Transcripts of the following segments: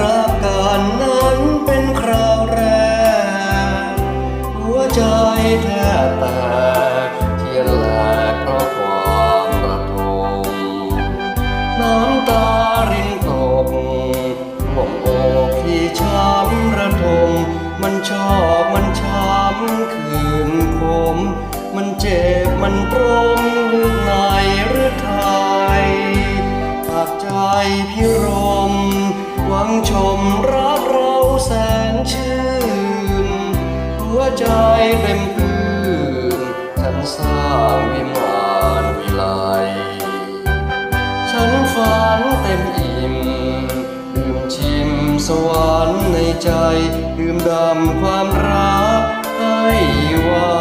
ราพบกันรักกันนั้นเป็นคราวแรก หัวใจแทบแตกเทียนแหลกเพราะความระทมน้ำตารินตกห่วงอกที่ช้ำระทมมันชอบมันช้ำคืนคม มันเจ็บมันตรมลึกในหรือไทยปากใจพิรม หวังชมรักเราแสนชื่น หัวใจเต็มพื้นฉันสร้างวิมานวิไลฉันฝันเต็มอิ่มดื่มชิมสวรรค์ในใจ ดื่มดำความรักให้ไว้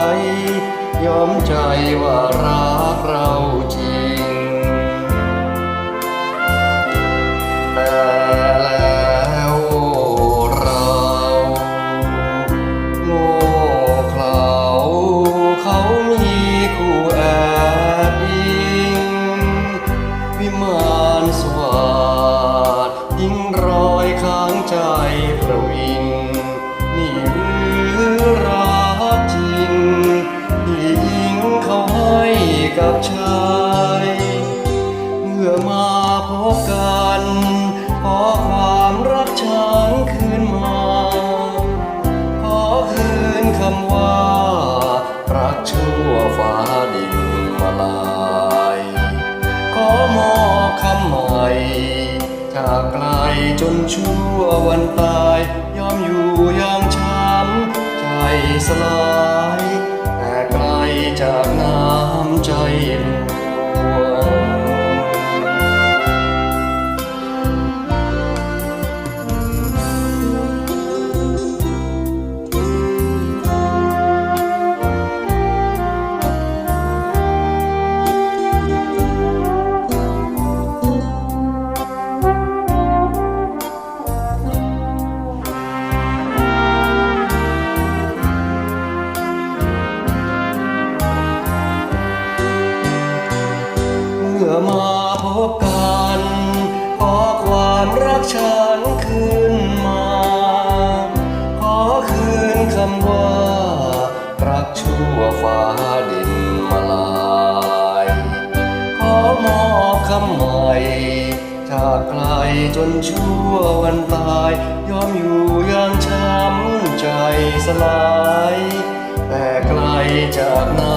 ยอมใจว่ารัก มาพบกันขอความรักฉันคืนมาขอคืนคำว่ารักชั่วฟ้าดินมาลายขอมอบคำใหม่จากไกลจนชั่ววันตายยอมอยู่อยังช้ำใจสลาย มื่อมาพบกัน ขอความรักฉันคืนมา ขอคืนคำว่า รักชั่วฟ้าดินมาลาย ขอมอบคำใหม่จากไกลจนชั่ววันตาย ยอมอยู่อยังช้ำใจสลาย แต่ไกลจากน้ำใจ